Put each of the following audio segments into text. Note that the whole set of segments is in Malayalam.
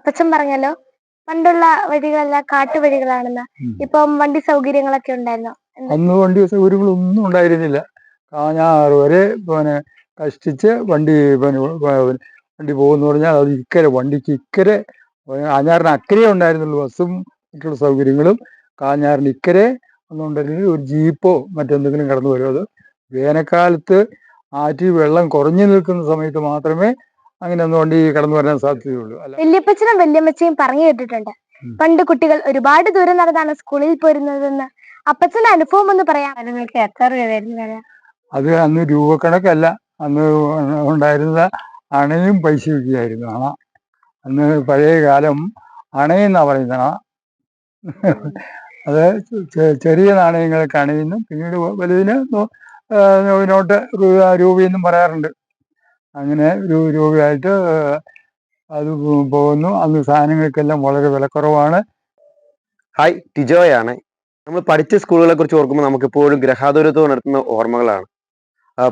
അപ്പച്ചൻ പറഞ്ഞല്ലോ പണ്ടുള്ള വഴികളെല്ലാം കാട്ടുവഴികളാണെന്ന്. ഇപ്പം വണ്ടി സൗകര്യങ്ങളൊക്കെ ഉണ്ടായിരുന്നോ? അന്ന് വണ്ടി സൗകര്യങ്ങളൊന്നും ഉണ്ടായിരുന്നില്ല. കാഞ്ഞാറ് വരെ പിന്നെ കഷ്ടിച്ച് വണ്ടി പിന്നെ വണ്ടി പോകുന്നു പറഞ്ഞാൽ അത് ഇക്കരെ വണ്ടിക്ക് ഇക്കരെ കാഞ്ഞാറിന് അക്കരെ ഉണ്ടായിരുന്നുള്ളൂ ബസ്സും മറ്റുള്ള സൗകര്യങ്ങളും. കാഞ്ഞാറിന് ഇക്കരെ ഒന്നുണ്ടെങ്കിൽ ഒരു ജീപ്പോ മറ്റെന്തെങ്കിലും കടന്നു വരും അത്? വേനൽക്കാലത്ത് ആറ്റിൽ വെള്ളം കുറഞ്ഞു നിൽക്കുന്ന സമയത്ത് മാത്രമേ അങ്ങനെ ഒന്ന് വണ്ടി കടന്നു വരാൻ സാധ്യതയുള്ളൂ. വല്യപ്പച്ചനും വല്യമ്മച്ചയും പറഞ്ഞു കേട്ടിട്ടുണ്ട്. പണ്ട് കുട്ടികൾ ഒരുപാട് ദൂരം നടന്നാണ് സ്കൂളിൽ പോരുന്നതെന്ന്. അപ്പച്ചന്റെ അനുഭവം ഒന്ന് പറയാം നിങ്ങൾക്ക് എത്ര രൂപയായിരുന്നു അത് അന്ന് രൂപക്കണക്കല്ല. അന്ന് ഉണ്ടായിരുന്ന അണയും പൈസയൊക്കെയായിരുന്നു അണ. അന്ന് പഴയ കാലം അണയെന്നാ പറയുന്നത് അണ. അത് ചെറിയ നാണയങ്ങൾക്ക് അണയെന്നും പിന്നീട് വലുതിന് നോട്ട് രൂപ രൂപയെന്നും പറയാറുണ്ട്. അങ്ങനെ ഒരു അത് പോകുന്നു. അന്ന് സാധനങ്ങൾക്കെല്ലാം വളരെ വിലക്കുറവാണ്. ഹായ് ടിജോയാണ്. നമ്മൾ പഠിച്ച സ്കൂളുകളെ കുറിച്ച് ഓർക്കുമ്പോൾ നമുക്ക് ഇപ്പോഴും ഗ്രഹാതുരത്വം നടത്തുന്ന ഓർമ്മകളാണ്.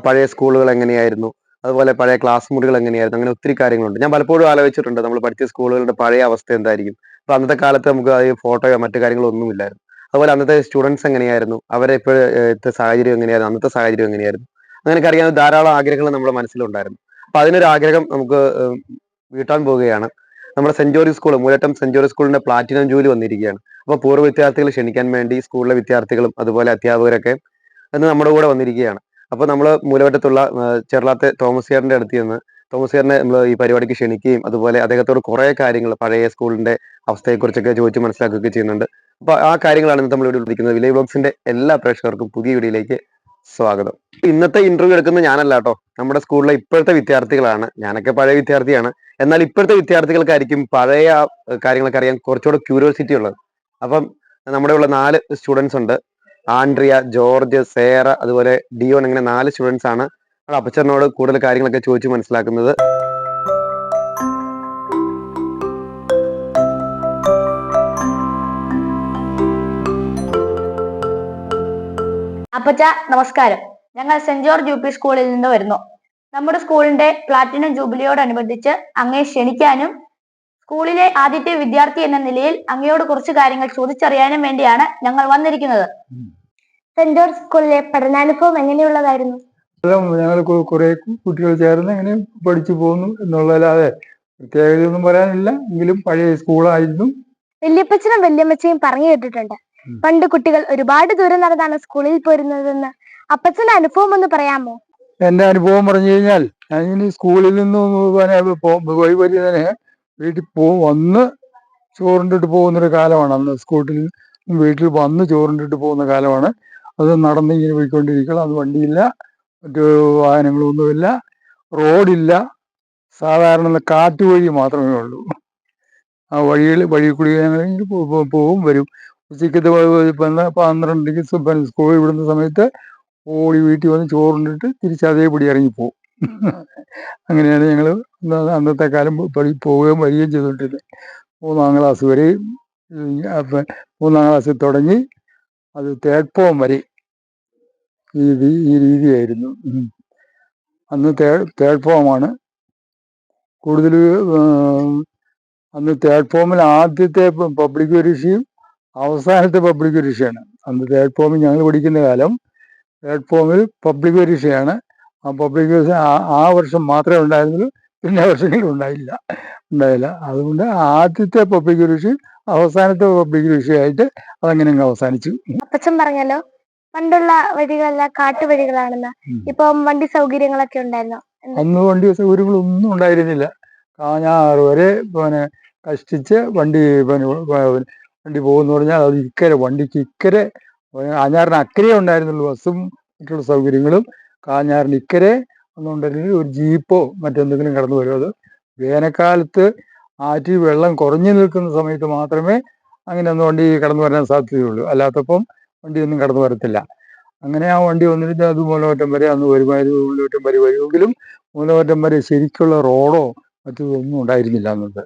പഴയ സ്കൂളുകൾ എങ്ങനെയായിരുന്നു? അതുപോലെ പഴയ ക്ലാസ് മുറികൾ എങ്ങനെയായിരുന്നു? അങ്ങനെ ഒത്തിരി കാര്യങ്ങളുണ്ട്. ഞാൻ പലപ്പോഴും ആലോചിച്ചിട്ടുണ്ട് നമ്മൾ പഠിച്ച സ്കൂളുകളുടെ പഴയ അവസ്ഥ എന്തായിരിക്കും? അപ്പൊ അന്നത്തെ കാലത്ത് നമുക്ക് അത് ഫോട്ടോയോ മറ്റു കാര്യങ്ങളോ ഒന്നുമില്ലായിരുന്നു. അതുപോലെ അന്നത്തെ സ്റ്റുഡൻസ് എങ്ങനെയായിരുന്നു? അവരെ ഇപ്പോഴത്തെ സാഹചര്യം എങ്ങനെയായിരുന്നു? അന്നത്തെ സാഹചര്യം എങ്ങനെയായിരുന്നു? അങ്ങനെയൊക്കെ അറിയാൻ ധാരാളം ആഗ്രഹങ്ങൾ നമ്മുടെ മനസ്സിലുണ്ടായിരുന്നു. അപ്പൊ അതിനൊരാഗ്രഹം നമുക്ക് വീട്ടാൻ പോവുകയാണ്. നമ്മുടെ ജോർജ് സ്കൂൾ മൂലറ്റം ജോർജ് സ്കൂളിന്റെ പ്ലാറ്റിനം ജൂലി വന്നിരിക്കുകയാണ്. അപ്പൊ പൂർവ വിദ്യാർത്ഥികൾ ക്ഷണിക്കാൻ വേണ്ടി സ്കൂളിലെ വിദ്യാർത്ഥികളും അതുപോലെ അധ്യാപകരൊക്കെ ഇന്ന് നമ്മുടെ കൂടെ വന്നിരിക്കുകയാണ്. അപ്പൊ നമ്മൾ മൂലവറ്റത്തുള്ള ചെറുളാത്തെ തോമസ് ചേറിന്റെ അടുത്ത് നിന്ന് തോമസ് ചേറിനെ നമ്മൾ ഈ പരിപാടിക്ക് ക്ഷണിക്കുകയും അതുപോലെ അദ്ദേഹത്തോട് കുറെ കാര്യങ്ങൾ പഴയ സ്കൂളിന്റെ അവസ്ഥയെക്കുറിച്ചൊക്കെ ചോദിച്ച് മനസ്സിലാക്കുകയൊക്കെ ചെയ്യുന്നുണ്ട്. അപ്പൊ ആ കാര്യങ്ങളാണ് നമ്മൾ ഇവിടെ വിളിക്കുന്നത് വിലയ ബ്ലോഗ്സിന്റെ എല്ലാ പ്രേക്ഷകർക്കും പുതിയ വീഡിയോയിലേക്ക് സ്വാഗതം. ഇന്നത്തെ ഇന്റർവ്യൂ എടുക്കുന്നത് ഞാനല്ല കേട്ടോ. നമ്മുടെ സ്കൂളിലെ ഇപ്പോഴത്തെ വിദ്യാർത്ഥികളാണ്. ഞാനൊക്കെ പഴയ വിദ്യാർത്ഥിയാണ്. എന്നാൽ ഇപ്പോഴത്തെ വിദ്യാർത്ഥികൾക്കായിരിക്കും പഴയ കാര്യങ്ങളൊക്കെ അറിയാൻ കുറച്ചുകൂടെ ക്യൂരിയോസിറ്റി ഉള്ളത്. അപ്പം നമ്മുടെ ഉള്ള നാല് സ്റ്റുഡൻസ് ഉണ്ട്. ആൻഡ്രിയ ജോർജ് സേറ അതുപോലെ ഡിയോൺ ഇങ്ങനെ നാല് സ്റ്റുഡൻസ് ആണ്. അപ്പച്ചറിനോട് കൂടുതൽ കാര്യങ്ങളൊക്കെ ചോദിച്ചു മനസ്സിലാക്കുന്നത്. അപ്പച്ച നമസ്കാരം. ഞങ്ങൾ സെന്റ് ജോർജ് യു പി സ്കൂളിൽ നിന്ന് വരുന്നു. നമ്മുടെ സ്കൂളിന്റെ പ്ലാറ്റിനം ജൂബിലിയോടനുബന്ധിച്ച് അങ്ങയെ ക്ഷണിക്കാനും സ്കൂളിലെ ആദ്യത്തെ വിദ്യാർത്ഥി എന്ന നിലയിൽ അങ്ങയോട് കുറച്ച് കാര്യങ്ങൾ ചോദിച്ചറിയാനും വേണ്ടിയാണ് ഞങ്ങൾ വന്നിരിക്കുന്നത്. സെന്റ് ജോർജ് സ്കൂളിലെ പഠനാനുഭവം എങ്ങനെയുള്ളതായിരുന്നു? ഞങ്ങൾ കുറെ കുട്ടികൾ ചേർന്ന് ഇങ്ങനെ പഠിച്ചു പോകുന്നു എന്നുള്ളതല്ലാതെ പ്രത്യേകതയൊന്നും പറയാനില്ല. എങ്കിലും പഴയ സ്കൂളായിരുന്നു. വല്യപ്പച്ചനും വല്യമ്മച്ചയും പറഞ്ഞു കേട്ടിട്ടുണ്ട്. പണ്ട് കുട്ടികൾ ഒരുപാട് ദൂരം നടന്നാണ് സ്കൂളിൽ പോരുന്നതെന്ന്. അപ്പച്ചന്റെ അനുഭവം ഒന്ന് പറയാമോ? എന്റെ അനുഭവം പറഞ്ഞു കഴിഞ്ഞാൽ ഞാൻ ഇനി സ്കൂളിൽ നിന്ന് പോയി വരുന്നതിന് വീട്ടിൽ പോകും വന്ന് ചോറിണ്ടിട്ട് പോകുന്നൊരു കാലമാണ്. അന്ന് സ്കൂട്ടിൽ വീട്ടിൽ വന്ന് ചോറിണ്ടിട്ട് പോകുന്ന കാലമാണ്. അത് നടന്ന് ഇങ്ങനെ പോയിക്കൊണ്ടിരിക്കണം അത് വണ്ടിയില്ല മറ്റു വാഹനങ്ങളൊന്നുമില്ല റോഡില്ല. സാധാരണ കാട്ടുവഴി മാത്രമേ ഉള്ളൂ. ആ വഴിയിൽ വഴി കൂടി ഞങ്ങൾ വരും പോ- പോ- പോവും വരും ഉച്ചയ്ക്കത്തെ പന്ത്രണ്ടിക്ക് സ്കൂളിൽ വിടുന്ന സമയത്ത് ഓടി വീട്ടിൽ വന്ന് ചോറുണ്ടിട്ട് തിരിച്ച് അതേപടി ഇറങ്ങിപ്പോവും. അങ്ങനെയാണ് ഞങ്ങൾ അന്നത്തെ കാലം പോവുകയും വരികയും ചെയ്തുകൊണ്ടിരുന്നത്. മൂന്നാം ക്ലാസ് വരെ മൂന്നാം ക്ലാസ്സിൽ തുടങ്ങി അത് തേർഡ് ഫോം വരെ ഈ ഈ രീതിയായിരുന്നു. അന്ന് തേർഡ് ഫോമാണ് കൂടുതൽ അന്ന് തേർഡ് ഫോമിൽ ആദ്യത്തെ പബ്ലിക് പരീക്ഷയും അവസാനത്തെ പബ്ലിക് പരീക്ഷയാണ്. അന്ന് തേർഡ് ഫോമിൽ ഞങ്ങൾ പഠിക്കുന്ന കാലം തേർഡ് ഫോമിൽ പബ്ലിക് പരീക്ഷയാണ്. ആ പബ്ലിക് പരീക്ഷ ആ- വർഷം മാത്രമേ ഉണ്ടായിരുന്നുള്ളൂ. പിന്നെ വർഷങ്ങളിൽ ഉണ്ടായില്ല. ഉണ്ടായില്ല. അതുകൊണ്ട് ആദ്യത്തെ പബ്ലിക് പരീക്ഷയും അവസാനത്തെ പബ്ലിക് പരീക്ഷയായിട്ട് അതങ്ങനെ അങ്ങ് അവസാനിച്ചു. അപ്പച്ചൻ പറഞ്ഞല്ലോ പണ്ടുള്ള വഴികളെല്ലാം കാട്ടുവഴികളാണെന്ന്. ഇപ്പം വണ്ടി സൗകര്യങ്ങളൊക്കെ ഉണ്ടായിരുന്നു? അന്ന് വണ്ടി സൗകര്യങ്ങളൊന്നും ഉണ്ടായിരുന്നില്ല. കാഞ്ഞാറ് വരെ പിന്നെ കഷ്ടിച്ച് വണ്ടി പിന്നെ വണ്ടി പോകുന്നു പറഞ്ഞാൽ അത് ഇക്കരെ വണ്ടിക്ക് ഇക്കരെ കാഞ്ഞാറിന് അക്കരെ ഉണ്ടായിരുന്നുള്ളൂ ബസ്സും മറ്റുള്ള സൗകര്യങ്ങളും. കാഞ്ഞാറിന് ഇക്കരെ ഒന്നുണ്ടെങ്കിൽ ഒരു ജീപ്പോ മറ്റെന്തെങ്കിലും കടന്നു വരും അത് വേനൽക്കാലത്ത് ആറ്റി വെള്ളം കുറഞ്ഞു നിൽക്കുന്ന സമയത്ത് മാത്രമേ അങ്ങനെ ഒന്ന് വണ്ടി കടന്നു വരാൻ സാധ്യതയുള്ളൂ. അല്ലാത്തപ്പം വണ്ടിയൊന്നും കടന്നു വരത്തില്ല. അങ്ങനെ ആ വണ്ടി വന്നിട്ട് അത് മൂലമറ്റം വരെ അന്ന് വരുമായിരുന്നു മൂലമറ്റം വരെ വരുമെങ്കിലും മൂലമറ്റം വരെ ശരിക്കുള്ള റോഡോ മറ്റൊന്നും ഉണ്ടായിരുന്നില്ല അന്നത്തെ.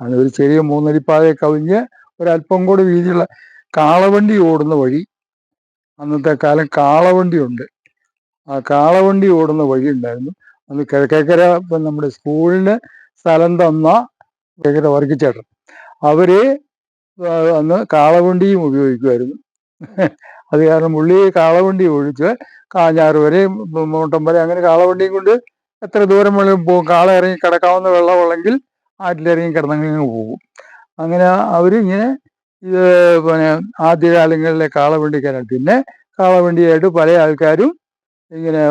അന്ന് ഒരു ചെറിയ മൂന്നടിപ്പാതയെ കവിഞ്ഞ് ഒരല്പം കൂടി വീതിയുള്ള കാളവണ്ടി ഓടുന്ന വഴി അന്നത്തെ കാലം കാളവണ്ടി ഉണ്ട്. ആ കാളവണ്ടി ഓടുന്ന വഴി ഉണ്ടായിരുന്നു. അന്ന് കിഴക്കേക്കര ഇപ്പം നമ്മുടെ സ്കൂളിന് സ്ഥലം തന്ന കിഴക്കര വർഗിച്ചേട്ടൻ. അവർ അന്ന് കാളവണ്ടിയും ഉപയോഗിക്കുമായിരുന്നു അത് കാരണം പുള്ളി കാളവണ്ടി ഒഴിച്ച് കാഞ്ഞാറ് വരെ മൂട്ടം വരെ അങ്ങനെ കാളവണ്ടിയും കൊണ്ട് എത്ര ദൂരം വേണമെങ്കിലും പോകും. കാള ഇറങ്ങി കിടക്കാവുന്ന വെള്ളമുള്ളെങ്കിൽ ആറ്റിലിറങ്ങി കിടന്നങ്ങനെ പോകും അങ്ങനെ അവരിങ്ങനെ പിന്നെ ആദ്യകാലങ്ങളിലെ കാളവണ്ടിക്കാരാണ് പിന്നെ കാളവണ്ടിയായിട്ട് പല ആൾക്കാരും ഇങ്ങനെ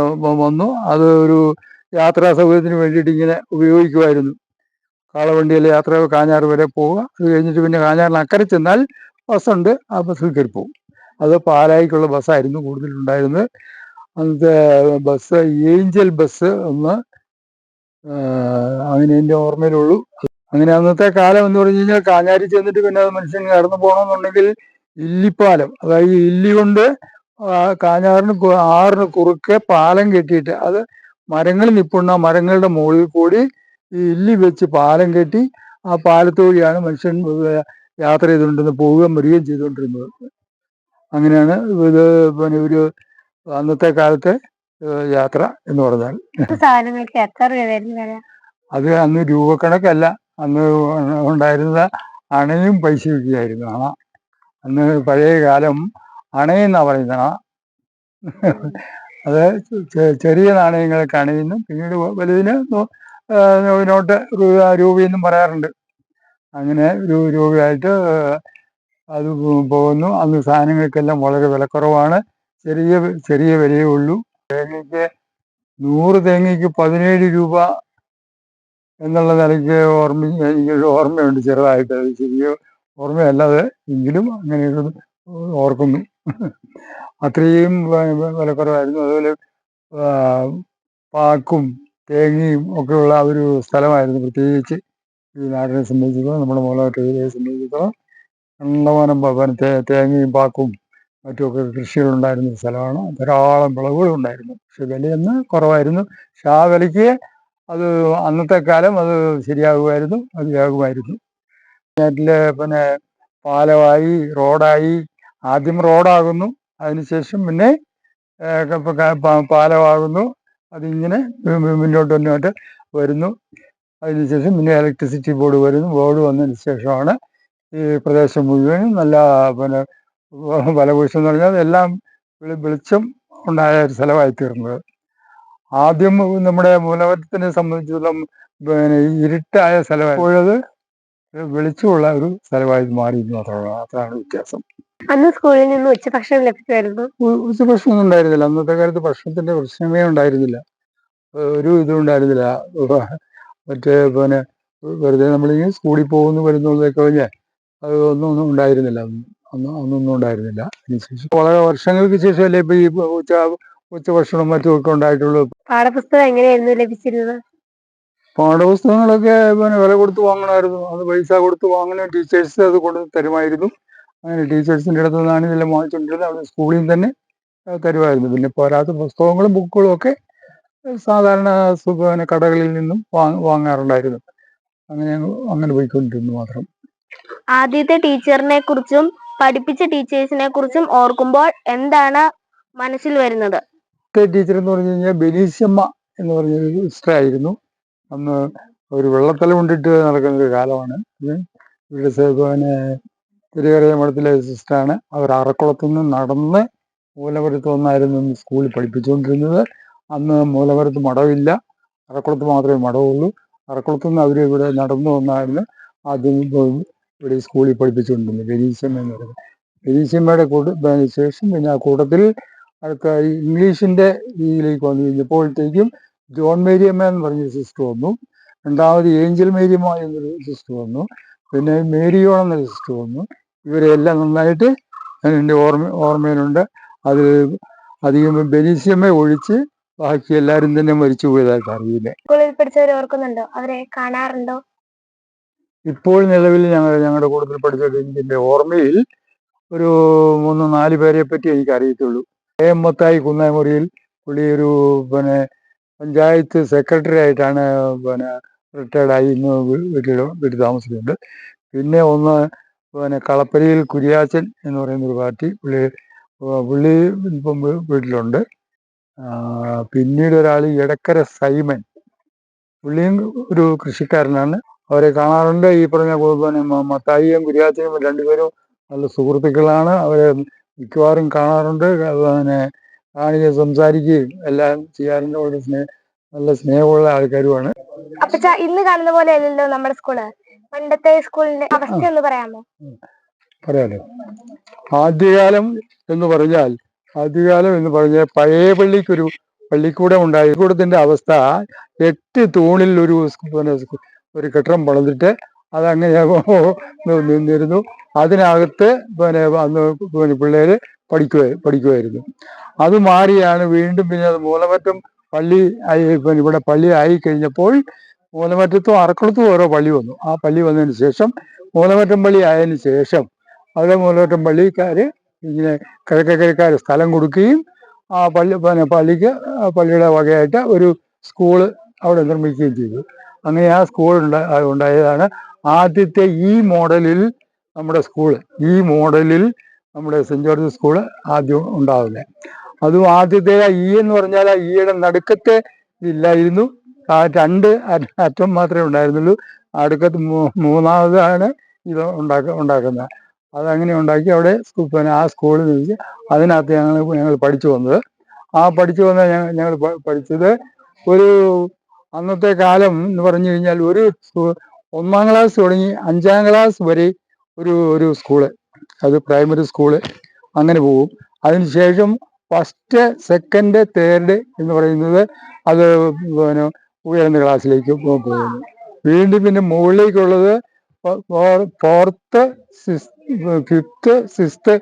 വന്നു. അത് ഒരു യാത്രാ സൗകര്യത്തിന് വേണ്ടിയിട്ട് ഇങ്ങനെ ഉപയോഗിക്കുമായിരുന്നു കാളവണ്ടിയിൽ യാത്ര കാഞ്ഞാറ് വരെ പോവുക. അത് കഴിഞ്ഞിട്ട് പിന്നെ കാഞ്ഞാറിന് അക്കരെ ചെന്നാൽ ബസ്സുണ്ട്. ആ ബസ്സിൽ കയറി പോകും അത് പാലായിക്കുള്ള ബസ്സായിരുന്നു കൂടുതലുണ്ടായിരുന്നത്. അന്നത്തെ ബസ് ഏഞ്ചൽ ബസ് ഒന്ന് അങ്ങനെ എന്റെ ഓർമ്മയിലുള്ളൂ. അങ്ങനെ അന്നത്തെ കാലം എന്ന് പറഞ്ഞു കഴിഞ്ഞാൽ കാഞ്ഞാരി ചെന്നിട്ട് പിന്നെ അത് മനുഷ്യൻ കടന്നു പോകണമെന്നുണ്ടെങ്കിൽ ഇല്ലിപ്പാലം. അതായത് ഇല്ലി കൊണ്ട് കാഞ്ഞാറിന് ആറിന് കുറുക്കെ പാലം കെട്ടിയിട്ട് അത് മരങ്ങൾ നിപ്പുണ്ണ മരങ്ങളുടെ മുകളിൽ കൂടി ഈ ഇല്ലി വെച്ച് പാലം കെട്ടി ആ പാലത്തോടെയാണ് മനുഷ്യൻ യാത്ര ചെയ്തുകൊണ്ടിരുന്നത് പോവുകയും വരികയും ചെയ്തുകൊണ്ടിരുന്നത്. അങ്ങനെയാണ് ഇത് പിന്നെ ഒരു അന്നത്തെ കാലത്തെ യാത്ര എന്ന് പറഞ്ഞാൽ. സാധനങ്ങൾക്ക് എത്ര അത് അന്ന് രൂപക്കണക്കല്ല. അന്ന് ഉണ്ടായിരുന്ന അണയും പൈസയൊക്കെയായിരുന്നു അണ. അന്ന് പഴയ കാലം അണയെന്നാ പറയുന്നത് അത് ചെറിയ നാണയങ്ങൾക്ക് അണയെന്നും പിന്നീട് വലുതിന് നോട്ട് രൂപ രൂപയെന്നും പറയാറുണ്ട്. അങ്ങനെ രൂപയായിട്ട് അത് പോകുന്നു. അന്ന് സാധനങ്ങൾക്കെല്ലാം വളരെ വിലക്കുറവാണ്. ചെറിയ ചെറിയ വിലയേ ഉള്ളൂ. തേങ്ങയ്ക്ക് നൂറ് തേങ്ങയ്ക്ക് പതിനേഴ് രൂപ എന്നുള്ള നിലയ്ക്ക് ഓർമ്മ എനിക്കൊരു ഓർമ്മയുണ്ട് ചെറുതായിട്ട്. ശരിയോ ഓർമ്മയല്ലാതെ എങ്കിലും അങ്ങനെയൊരു ഓർക്കുന്നു. അത്രയും വിലക്കുറവായിരുന്നു. അതുപോലെ പാക്കും തേങ്ങയും ഒക്കെയുള്ള ഒരു സ്ഥലമായിരുന്നു പ്രത്യേകിച്ച് ഈ നാടിനെ സംബന്ധിച്ചിടത്തോളം നമ്മുടെ മൂലമറ്റ ഏരിയയെ സംബന്ധിച്ചിടത്തോളം. കണ്ടമാനം തേങ്ങയും പാക്കും മറ്റുമൊക്കെ കൃഷികളുണ്ടായിരുന്ന സ്ഥലമാണ്. ധാരാളം വിളവുകളും ഉണ്ടായിരുന്നു പക്ഷെ വിലയൊന്ന് കുറവായിരുന്നു. പക്ഷെ ആ വിലയ്ക്ക് അത് അന്നത്തെ കാലം അത് ശരിയാകുമായിരുന്നു മതിയാകുമായിരുന്നു നാട്ടിൽ പിന്നെ പാലമായി റോഡായി ആദ്യം റോഡാകുന്നു അതിനുശേഷം പിന്നെ പാലമാകുന്നു അതിങ്ങനെ മുന്നോട്ട് മുന്നോട്ട് വരുന്നു. അതിനുശേഷം പിന്നെ ഇലക്ട്രിസിറ്റി ബോർഡ് വരുന്നു ബോർഡ് വന്നതിന് ശേഷമാണ് ഈ പ്രദേശം മുഴുവനും നല്ല പിന്നെ ഫലഭൂഷം എന്ന് പറഞ്ഞാൽ എല്ലാം വെളി- വെളിച്ചം ഉണ്ടായ ഒരു സ്ഥലമായി തീർന്നത് ആദ്യം നമ്മുടെ മൂലവറ്റത്തിനെ സംബന്ധിച്ചിടത്തോളം പിന്നെ ഇരുട്ടായ സ്ഥലമായി. ഇപ്പോഴത് വെളിച്ചമുള്ള ഒരു സ്ഥലമായി മാറി അത്രയാണ് വ്യത്യാസം. അന്ന് സ്കൂളിൽ നിന്ന് ഉച്ചഭക്ഷണം ലഭിക്കുമായിരുന്നു? ഉച്ചഭക്ഷണം ഉണ്ടായിരുന്നില്ല. അന്നത്തെ കാലത്ത് ഭക്ഷണത്തിന്റെ പ്രശ്നമേ ഉണ്ടായിരുന്നില്ല. ഒരു ഇതും ഉണ്ടായിരുന്നില്ല. മറ്റേ പിന്നെ വെറുതെ നമ്മളിങ്ങനെ സ്കൂളിൽ പോകുന്നു വരുന്നതൊക്കെ കഴിഞ്ഞാൽ അത് ഒന്നും ഒന്നും ഉണ്ടായിരുന്നില്ല. അന്ന് അന്ന് അന്നൊന്നും ഉണ്ടായിരുന്നില്ല. അതിനുശേഷം വളരെ വർഷങ്ങൾക്ക് ശേഷമല്ലേ ഇപ്പൊ ഈ ഉച്ച ഉച്ചഭക്ഷണം മറ്റും ഒക്കെ ഉണ്ടായിട്ടുള്ളൂ. പാഠപുസ്തകം എങ്ങനെയായിരുന്നു ലഭിച്ചിരുന്നത്? പാഠപുസ്തകങ്ങളൊക്കെ പിന്നെ വില കൊടുത്ത് വാങ്ങണമായിരുന്നു. അത് പൈസ കൊടുത്ത് വാങ്ങണ ടീച്ചേഴ്സ് അത് കൊണ്ട് തരുമായിരുന്നു. അങ്ങനെ ടീച്ചേഴ്സിന്റെ അടുത്ത് നിന്നാണ് ഇതെല്ലാം വാങ്ങിച്ചുകൊണ്ടിരുന്നത് അവിടെ സ്കൂളിൽ തന്നെ തരുമായിരുന്നു. പിന്നെ പോരാത്ത പുസ്തകങ്ങളും ബുക്കുകളും ഒക്കെ സാധാരണ പിന്നെ കടകളിൽ നിന്നും വാങ്ങ വാങ്ങാറുണ്ടായിരുന്നു. അങ്ങനെ അങ്ങനെ പോയിക്കൊണ്ടിരുന്നു മാത്രം. ആദ്യത്തെ ടീച്ചറിനെ കുറിച്ചും പഠിപ്പിച്ച ടീച്ചേഴ്സിനെ കുറിച്ചും ഓർക്കുമ്പോൾ എന്താണ് മനസ്സിൽ വരുന്നത്? മറ്റേ ടീച്ചർ എന്ന് പറഞ്ഞു കഴിഞ്ഞാൽ ബെനീസിയമ്മ എന്ന് പറഞ്ഞ ഒരു സിസ്റ്റർ ആയിരുന്നു. അന്ന് ഒരു വെള്ളത്തല കൊണ്ടിട്ട് നടക്കുന്ന ഒരു കാലമാണ്. ഇവിടെ പിന്നെ തിരുവരയ മഠത്തിലെ സിസ്റ്ററാണ് അവർ അറക്കുളത്തു നിന്ന് നടന്ന് മൂലപുരത്ത് വന്നായിരുന്നു സ്കൂളിൽ പഠിപ്പിച്ചുകൊണ്ടിരുന്നത്. അന്ന് മൂലപുരത്ത് മഠമില്ല. അറക്കുളത്ത് മാത്രമേ മഠമുള്ളൂ. അറക്കുളത്തു നിന്ന് അവർ ഇവിടെ നടന്നു വന്നായിരുന്നു. ആദ്യം ഇവിടെ സ്കൂളിൽ പഠിപ്പിച്ചുകൊണ്ടിരുന്നത് ബെനീസിയമ്മ എന്ന് പറയുന്നത്. ബെനീസിയമ്മയുടെ കൂട്ട ശേഷം പിന്നെ ആ കൂട്ടത്തിൽ ഈ ഇംഗ്ലീഷിന്റെ രീതിയിലേക്ക് വന്നു. കഴിഞ്ഞപ്പോഴത്തേക്കും ജോൺ മേരിയമ്മ എന്ന് പറഞ്ഞ സിസ്റ്റർ വന്നു. രണ്ടാമത് ഏഞ്ചൽ മേരിയമ്മ എന്നൊരു സിസ്റ്റർ വന്നു. പിന്നെ മേരിയോൺ എന്നൊരു സിസ്റ്റർ വന്നു. ഇവരെല്ലാം നന്നായിട്ട് എന്റെ ഓർമ്മ ഓർമ്മയിലുണ്ട്. അത് അധികം ബെനീസിയമ്മ ഒഴിച്ച് ബാക്കി എല്ലാരും തന്നെ മരിച്ചു പോയതായിട്ട് അറിയില്ല. സ്കൂളിൽ പഠിച്ചവരെ ഓർക്കുന്നുണ്ടോ? അവരെ കാണാറുണ്ടോ? ഇപ്പോൾ നിലവിൽ ഞങ്ങൾ ഞങ്ങളുടെ കൂടുതൽ പഠിച്ച എനിക്ക് എന്റെ ഓർമ്മയിൽ ഒരു മൂന്ന് നാല് പേരെ പറ്റി എനിക്ക് അറിയത്തുള്ളൂ. എ എം മത്തായി കുന്നാമുറിയിൽ പുള്ളി ഒരു പിന്നെ പഞ്ചായത്ത് സെക്രട്ടറി ആയിട്ടാണ് പിന്നെ റിട്ടയർഡായി ഇന്ന് വീട്ടിൽ വീട്ടിൽ താമസിക്കുന്നുണ്ട്. പിന്നെ ഒന്ന് പിന്നെ കളപ്പരിയിൽ കുര്യാച്ചൻ എന്ന് പറയുന്ന ഒരു പാർട്ടി പുള്ളി പുള്ളി ഇപ്പം വീട്ടിലുണ്ട്. പിന്നീട് ഒരാൾ എടക്കര സൈമൻ. പുള്ളിയും ഒരു കൃഷിക്കാരനാണ്. അവരെ കാണാറുണ്ട്. ഈ പറഞ്ഞ പിന്നെ മത്തായിയും കുര്യാച്ചനും രണ്ടുപേരും നല്ല സുഹൃത്തുക്കളാണ്. അവരെ മിക്കവാറും കാണാറുണ്ട്. പിന്നെ കാണുകയും സംസാരിക്കുകയും എല്ലാം ചെയ്യാറുണ്ട്. വളരെ സ്നേഹ നല്ല സ്നേഹമുള്ള ആൾക്കാരുമാണ്. അപ്പച്ച ഇന്ന് കാണുന്ന പോലെ അല്ലല്ലോ നമ്മുടെ സ്കൂൾ? പണ്ടത്തെ സ്കൂളിന്റെ അവസ്ഥ ഒന്ന് പറയാമോ? പറയാലോ. ആദ്യകാലം എന്ന് പറഞ്ഞാൽ ആദ്യകാലം എന്ന് പറഞ്ഞാൽ പഴയ പള്ളിക്കൊരു പള്ളിക്കൂടം ഉണ്ടായി. കൂടത്തിന്റെ അവസ്ഥ എട്ട് തൂണിൽ ഒരു പിന്നെ ഒരു കെട്ടിടം പണിതിട്ട് അതങ്ങനെ നിന്നിരുന്നു. അതിനകത്ത് പിന്നെ അന്ന് പിന്നെ പിള്ളേര് പഠിക്കുക പഠിക്കുമായിരുന്നു അത് മാറിയാണ് വീണ്ടും പിന്നെ അത് മൂലമറ്റം പള്ളി ആയി പിന്നെ ഇവിടെ പള്ളി ആയി കഴിഞ്ഞപ്പോൾ മൂലമറ്റത്തും അറക്കുളത്തും ഓരോ പള്ളി വന്നു. ആ പള്ളി വന്നതിന് ശേഷം മൂലമറ്റം പള്ളി ആയതിനു ശേഷം അവിടെ മൂലമറ്റം പള്ളിക്കാർ ഇങ്ങനെ കിഴക്കക്കരക്കാർ സ്ഥലം കൊടുക്കുകയും ആ പള്ളി പിന്നെ പള്ളിക്ക് പള്ളിയുടെ വകയായിട്ട് ഒരു സ്കൂൾ അവിടെ നിർമ്മിക്കുകയും ചെയ്തു. അങ്ങനെ ആ സ്കൂൾ ഉണ്ടായ ഉണ്ടായതാണ് ആദ്യത്തെ ഈ മോഡലിൽ നമ്മുടെ സ്കൂൾ ഈ മോഡലിൽ നമ്മുടെ സെന്റ് ജോർജ് സ്കൂൾ ആദ്യം ഉണ്ടാവുന്നത് അതും ആദ്യത്തെ ഈ എന്ന് പറഞ്ഞാൽ ആ ഈയുടെ നടുക്കത്തെ ഇല്ലായിരുന്നു. രണ്ട് അറ്റം മാത്രമേ ഉണ്ടായിരുന്നുള്ളൂ. അടുക്കത്ത് മൂന്നാമതാണ് ഇത് ഉണ്ടാക്ക ഉണ്ടാക്കുന്നത്. അതങ്ങനെ ഉണ്ടാക്കി അവിടെ സ്കൂൾ പിന്നെ ആ സ്കൂളിൽ നിന്ന് അതിനകത്ത് ഞങ്ങൾ ഞങ്ങൾ പഠിച്ചു വന്നത്. ആ പഠിച്ചു വന്ന ഞങ്ങൾ പഠിച്ചത് ഒരു അന്നത്തെ കാലം എന്ന് പറഞ്ഞു കഴിഞ്ഞാൽ ഒരു ഒന്നാം ക്ലാസ് തുടങ്ങി അഞ്ചാം ക്ലാസ് വരെ ഒരു ഒരു സ്കൂൾ അത് പ്രൈമറി സ്കൂൾ അങ്ങനെ പോകും. അതിനുശേഷം ഫസ്റ്റ് സെക്കൻഡ് തേർഡ് എന്ന് പറയുന്നത് അത് പിന്നെ ഉയർന്ന ക്ലാസ്സിലേക്ക് പോകുന്നു. വീണ്ടും പിന്നെ മുകളിലേക്കുള്ളത് ഫോർത്ത് ഫിഫ്ത്ത് സിക്സ്ത്ത്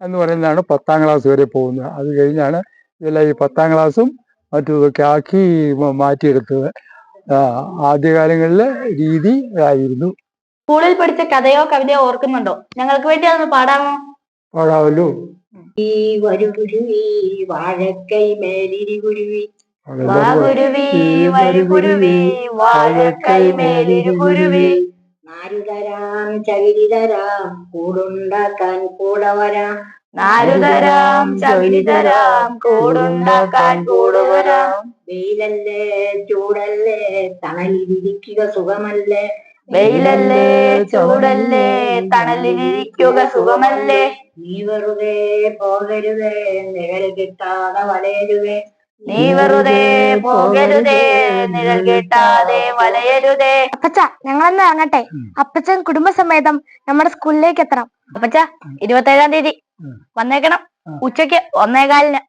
എന്ന് പറയുന്നതാണ് പത്താം ക്ലാസ് വരെ പോകുന്നത്. അത് കഴിഞ്ഞാണ് ഇതെല്ലാം ഈ പത്താം ക്ലാസ്സും മറ്റും ഇതൊക്കെ ആക്കി മാറ്റിയെടുത്തത്. ആ, ആദ്യകാലങ്ങളിൽ രീതി ആയിരുന്നു. സ്കൂളിൽ പഠിച്ച കഥയോ കവിതയോ ഓർക്കുന്നുണ്ടോ? ഞങ്ങൾക്ക് വേണ്ടി അതൊന്ന് പാടാമോ? പാടാവല്ലോ ഈ വരുകുരുവി വാഴക്കൈ മേലിരി കുരുവി വളരെ വാ കുരുവി വരുകുരുവി വാഴക്കൈ മേലിരുകുരുവി. നാരുതരാം ചകിരി തരാം കൂടുണ്ടാക്കാൻ കൂടെ വരാം. നാലുതരാം ചകിരി തരാം കൂടുണ്ടാക്കാൻ കൂടുവരാം. വെയിലല്ലേ ചൂടല്ലേ തണലിരിക്കുക സുഖമല്ലേ? വെയിലല്ലേ ചൂടല്ലേ തണലിരിക്കുക സുഖമല്ലേ? നീ വെറുതെ പോകരുതേ നിഴൽ കിട്ടാതെ വലയരുതേ. നീ വെറുതെ പോകരുതേ നിഴൽ കിട്ടാതെ വലയരുതേ. അപ്പച്ച ഞങ്ങളെന്ന് ഇറങ്ങട്ടെ. അപ്പച്ചൻ കുടുംബസമേതം നമ്മുടെ സ്കൂളിലേക്ക് എത്തണം. അപ്പച്ച ഇരുപത്തേഴാം തീയതി. വന്നേക്കണം. ഉച്ചയ്ക്ക് ഉച്ചയ്ക്ക് ഒന്നേകാലിന്.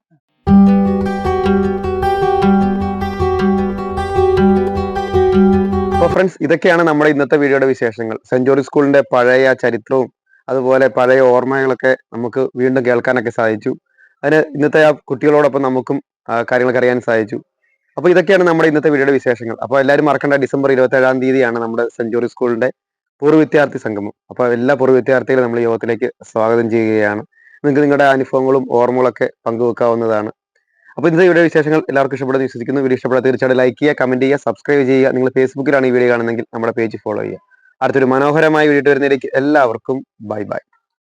അപ്പോൾ ഫ്രണ്ട്സ് ഇതൊക്കെയാണ് നമ്മുടെ ഇന്നത്തെ വീഡിയോയുടെ വിശേഷങ്ങൾ. സെന്റ് ജോർജ് സ്കൂളിന്റെ പഴയ ചരിത്രവും അതുപോലെ പഴയ ഓർമ്മകളൊക്കെ നമുക്ക് വീണ്ടും കേൾക്കാനൊക്കെ സാധിച്ചു. അതിന് ഇന്നത്തെ ആ കുട്ടികളോടൊപ്പം നമുക്കും കാര്യങ്ങളൊക്കെ അറിയാൻ സാധിച്ചു. അപ്പോൾ ഇതൊക്കെയാണ് നമ്മുടെ ഇന്നത്തെ വീഡിയോയുടെ വിശേഷങ്ങൾ. അപ്പോൾ എല്ലാവരും മറക്കേണ്ട ഡിസംബർ ഇരുപത്തേഴാം തീയതിയാണ് നമ്മുടെ സെഞ്ചുറി സ്കൂളിന്റെ പൂർവ വിദ്യാർത്ഥി സംഗമം. അപ്പോൾ എല്ലാ പൂർവ വിദ്യാർത്ഥികളും നമ്മൾ യോഗത്തിലേക്ക് സ്വാഗതം ചെയ്യുകയാണ്. നിങ്ങൾക്ക് നിങ്ങളുടെ അനുഭവങ്ങളും ഓർമ്മകളൊക്കെ പങ്കുവെക്കാവുന്നതാണ്. അപ്പോൾ ഇന്നത്തെ വീഡിയോ വിശേഷങ്ങൾ എല്ലാവർക്കും ഇഷ്ടപ്പെടുന്ന വിശ്വസിക്കുന്നു. വീഡിയോ ഇഷ്ടപ്പെടാൻ തീർച്ചയായിട്ടും ലൈക്ക് ചെയ്യുക കമന്റ് ചെയ്യുക സബ്സ്ക്രൈബ് ചെയ്യുക. നിങ്ങൾ ഫേസ്ബുക്കിലാണ് ഈ വീഡിയോ കാണുന്നതെങ്കിൽ നമ്മുടെ പേജ് ഫോളോ ചെയ്യുക. അടുത്തൊരു മനോഹരമായ വീഡിയോ വരുന്നതിലേക്ക് എല്ലാവർക്കും ബൈ ബൈ